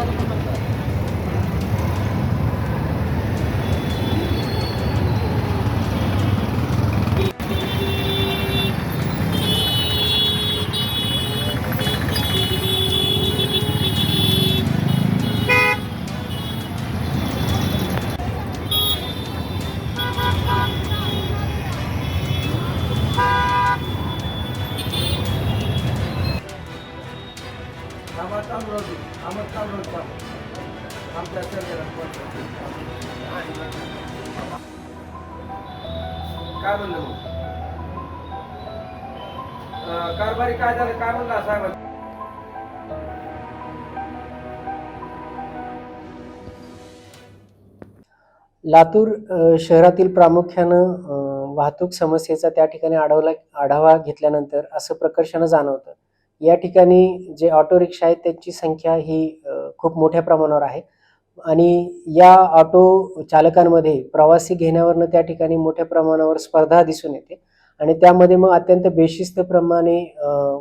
Sağ olun. आम्हाला चालू राहते आम्हाला चालू राहते आमच्या काय म्हणलं कारभारी काय झालं काय म्हणलं साहेब लातूर शहरातील प्रामुख्यानं वाहतूक समस्येचा त्या ठिकाणी आढावला आढावा घेतल्यानंतर असं प्रकर्षानं जाणवतं. या ठिकाणी जे ऑटो रिक्षा आहेत त्यांची संख्या ही खूप मोठ्या प्रमाणावर आहे. आणि या ऑटो चालकांमध्ये प्रवासी घेण्यावरनं त्या ठिकाणी मोठ्या प्रमाणावर स्पर्धा दिसून येते. आणि त्यामध्ये मग अत्यंत बेशिस्तप्रमाणे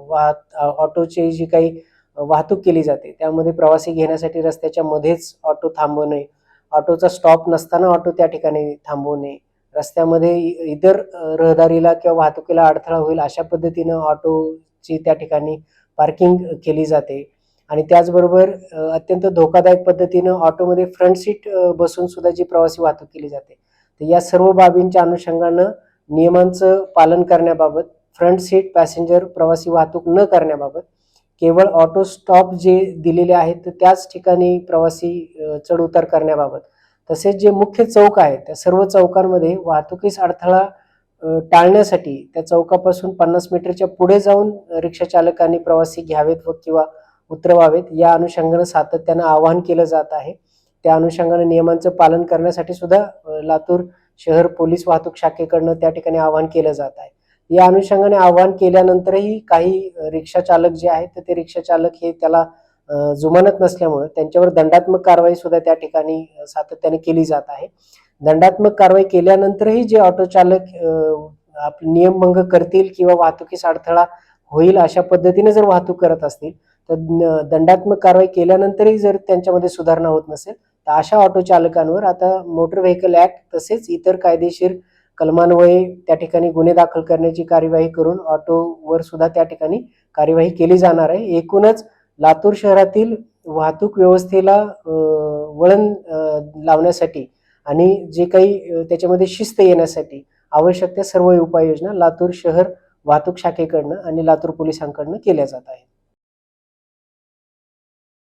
वाहत ऑटोची जी काही वाहतूक केली जाते त्यामध्ये प्रवासी घेण्यासाठी रस्त्याच्या मध्येच ऑटो थांबवणे ऑटोचा स्टॉप नसताना ऑटो त्या ठिकाणी थांबवणे रस्त्यामध्ये इ- इतर रहदारीला किंवा वाहतुकीला अडथळा होईल अशा पद्धतीनं ऑटो ची त्या ठिकाणी पार्किंग केली जाते. आणि त्याचबरोबर अत्यंत धोकादायक पद्धतीनं ऑटोमध्ये फ्रंट सीट बसून सुद्धा जी प्रवासी वाहतूक केली जाते तर या सर्व बाबींच्या अनुषंगानं नियमांचं पालन करण्याबाबत फ्रंट सीट पॅसेंजर प्रवासी वाहतूक न करण्याबाबत केवळ ऑटो स्टॉप जे दिलेले आहेत तर त्याच ठिकाणी प्रवासी चढउतार करण्याबाबत तसेच जे मुख्य चौक आहेत त्या सर्व चौकांमध्ये वाहतुकीस अडथळा टाळण्यासाठी त्या चौकापासून पन्नास मीटरच्या पुढे जाऊन रिक्षा चालकांनी प्रवासी घ्यावेत व किंवा उतरवावेत या अनुषंगानं सातत्यानं आवाहन केलं जात आहे. त्या अनुषंगानं नियमांचं पालन करण्यासाठी सुद्धा लातूर शहर पोलीस वाहतूक शाखेकडनं त्या ठिकाणी आवाहन केलं जात आहे. या अनुषंगाने आवाहन केल्यानंतरही काही रिक्षा चालक जे आहेत तर ते रिक्षा चालक हे त्याला जुमानत नसल्यामुळं त्यांच्यावर दंडात्मक कारवाई सुद्धा त्या ठिकाणी सातत्याने केली जात आहे. दंडात्मक कारवाई केल्यानंतरही जे ऑटो चालक नियमभंग करतील किंवा वाहतुकीस अडथळा होईल अशा पद्धतीने जर वाहतूक करत असतील तर दंडात्मक कारवाई केल्यानंतरही जर त्यांच्यामध्ये सुधारणा होत नसेल तर अशा ऑटो चालकांवर आता मोटर व्हेकल ऍक्ट तसेच इतर कायदेशीर कलमान्वये त्या ठिकाणी गुन्हे दाखल करण्याची कार्यवाही करून ऑटोवर सुद्धा त्या ठिकाणी कार्यवाही केली जाणार आहे. एकूणच लातूर शहरातील वाहतूक व्यवस्थेला वळण लावण्यासाठी आणि जे काही त्याच्यामध्ये शिस्त येण्यासाठी आवश्यक त्या सर्व उपाययोजना लातूर शहर वाहतूक शाखेकडनं आणि लातूर पोलिसांकडनं केल्या जात आहेत.